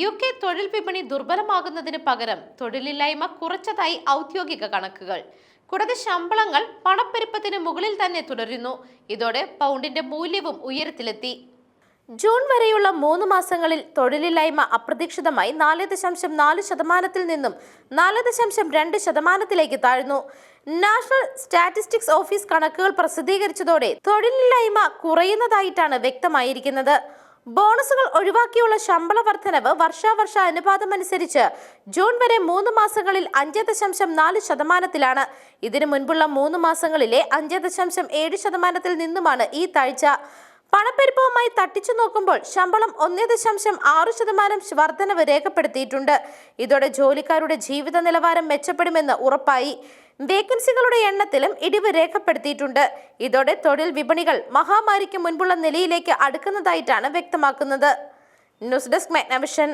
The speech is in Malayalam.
യു കെ തൊഴിൽ വിപണി ദുർബലമാകുന്നതിന് പകരം തൊഴിലില്ലായ്മ കുറച്ചതായി ഔദ്യോഗിക കണക്കുകൾ. കൂടാതെ ശമ്പളങ്ങൾ പണപ്പെരുപ്പത്തിന് മുകളിൽ തന്നെ തുടരുന്നു. ഇതോടെ പൗണ്ടിന്റെ മൂല്യവും ഉയരത്തിലെത്തി. ജൂൺ വരെയുള്ള മൂന്ന് മാസങ്ങളിൽ തൊഴിലില്ലായ്മ അപ്രതീക്ഷിതമായി നാല് ദശാംശം നാല് ശതമാനത്തിൽ നിന്നും നാല് ദശാംശം രണ്ട് ശതമാനത്തിലേക്ക് താഴ്ന്നു. നാഷണൽ സ്റ്റാറ്റിസ്റ്റിക്സ് ഓഫീസ് കണക്കുകൾ പ്രസിദ്ധീകരിച്ചതോടെ തൊഴിലില്ലായ്മ കുറയുന്നതായിട്ടാണ് വ്യക്തമായിരിക്കുന്നത്. ബോണസുകൾ ഒഴിവാക്കിയുള്ള ശമ്പള വർധനവ് വർഷാവർഷ അനുപാതമനുസരിച്ച് ജൂൺ വരെ മൂന്ന് മാസങ്ങളിൽ അഞ്ച് ദശാംശം നാല് ശതമാനത്തിലാണ്. ഇതിനു മുൻപുള്ള മൂന്ന് മാസങ്ങളിലെ അഞ്ച് ദശാംശം ഏഴ് ശതമാനത്തിൽ നിന്നുമാണ് ഈ താഴ്ച. പണപ്പെരുപ്പവുമായി തട്ടിച്ചു നോക്കുമ്പോൾ ശമ്പളം ഒന്നേ ദശാംശം ആറു ശതമാനം വർധനവ് രേഖപ്പെടുത്തിയിട്ടുണ്ട്. ഇതോടെ ജോലിക്കാരുടെ ജീവിത നിലവാരം മെച്ചപ്പെടുമെന്ന് ഉറപ്പായി. വേക്കൻസികളുടെ എണ്ണത്തിലും ഇടിവ് രേഖപ്പെടുത്തിയിട്ടുണ്ട്. ഇതോടെ തൊഴിൽ വിപണികൾ മഹാമാരിക്ക് മുൻപുള്ള നിലയിലേക്ക് അടുക്കുന്നതായിട്ടാണ് വ്യക്തമാക്കുന്നത്. News desk Magnavision.